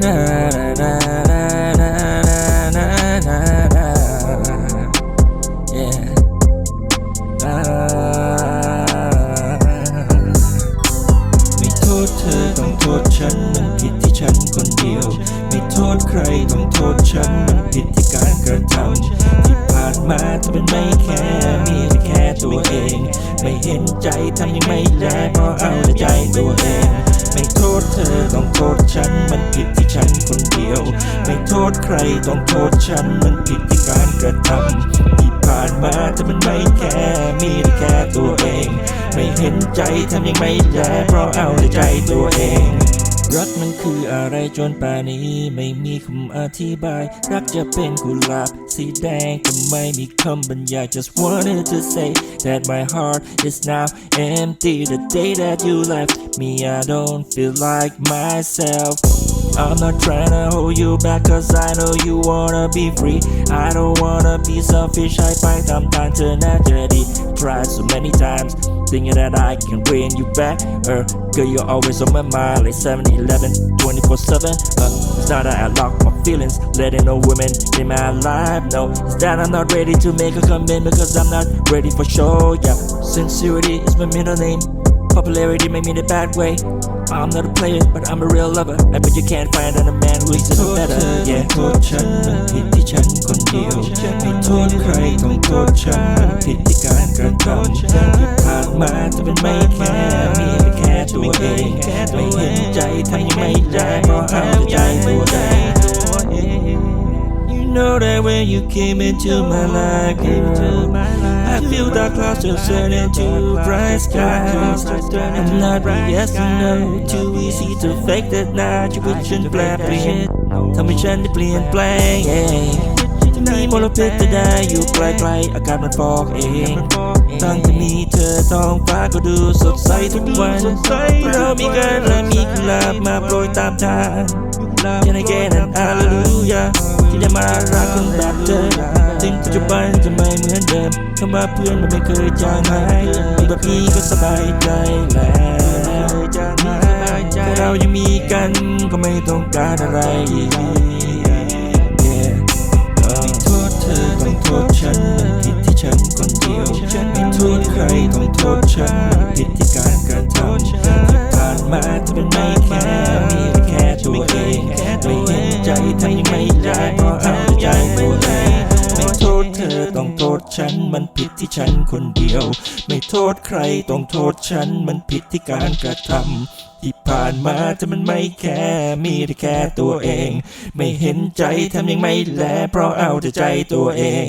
เธอต้องโทษฉันมันผิดที่ฉันคนเดียว ไม่โทษใครต้องโทษฉันมันผิดที่การกระทำที่ผ่านมาเธอเป็นไม่แค่มีแต่แค่ตัวเอง ไม่เห็นใจทำยังไม่ได้เพราะเอาแต่ใจตัวเอง ไม่โทษเธอต้องโทษฉันมันผิด ษใครต้องโทษฉันมันผิดที่การกระทำที่ผ่านมาเธอมันไม่แค่มีแต่แค่ตัวเอง ไม่เห็นใจทำยังไม่ได้เพราะเอาแต่ใจตัวเองรักมันคืออะไรจนป่านนี้ไม่มีคำอธิบาย รักจะเป็นกุหลาบสีแดงก็ไม่มีคำบรรยาย just wanted to say that my heart is now empty the day that you left me I don't feel like myself I'm not trying to hold you back cause I know you wanna be free. I don't wanna be selfish, I find sometimes to naturally Tried so many times, thinking that I can win you back. Uh, Girl, you're always on my mind, like 7-Eleven, 24-7 uh, It's not that I lock my feelings, letting no women in my life No, it's that I'm not ready to make a commitment cause I'm not ready for sure, yeah. Sincerity is my middle name, popularity made me the bad way. I'm not a player but I'm a real lover I bet you can't find another man who is even better yeah โทษฉันมันผิดที่ฉันคนเดียวไม่โทษใครต้องโทษฉันมันผิดที่การกระทำที่ผ่านมาจะเป็นไม่แค่มีแต่แค่ตัวเองไม่เห็นใจทำยังไม่ได้เพราะเอาแต่ใจตัวเอง You know that when you came into my life, girl, I feel the clouds just turn into bright skies. I'm not a yes or no, too easy to fake that now. ชีวิตฉันแปลเปลี่ยนทำให้ฉันได้เปลี่ยนแปลง yeah จะมีมลพิษจะได้อยู่ไกลๆ อากาศมันฟอกเอง ตั้งแต่มีเธอท้องฟ้าก็ดูสดใสทุกวัน เรามีกันและมีกุหลาบมาโปรยตามทาง ยังไงแกนั้นอาเลลูยาที่ได้มารักคนแบบเธอถึงปัจจุบันจะไม่เหมือนเดิมคำว่าเพื่อนมันไม่เคยจางหายมีแบบนี้ก็สบายใจแล้วแต่เรายังมีกันก็ไม่ต้องการอะไรอีโทษเธอต้องโทษฉันมันผิดที่ฉันคนเดียว ฉันไม่โทษใครต้องโทษฉัน อต้องโทษฉันมันผิดที่ฉันคนเดียว ไม่โทษใครต้องโทษฉันมันผิดที่การกระทำที่ผ่านมาเธอมันไม่แค่มีแต่แค่ตัวเอง ไม่เห็นใจทำยังไม่แลเพราะเอาแต่ใจตัวเอง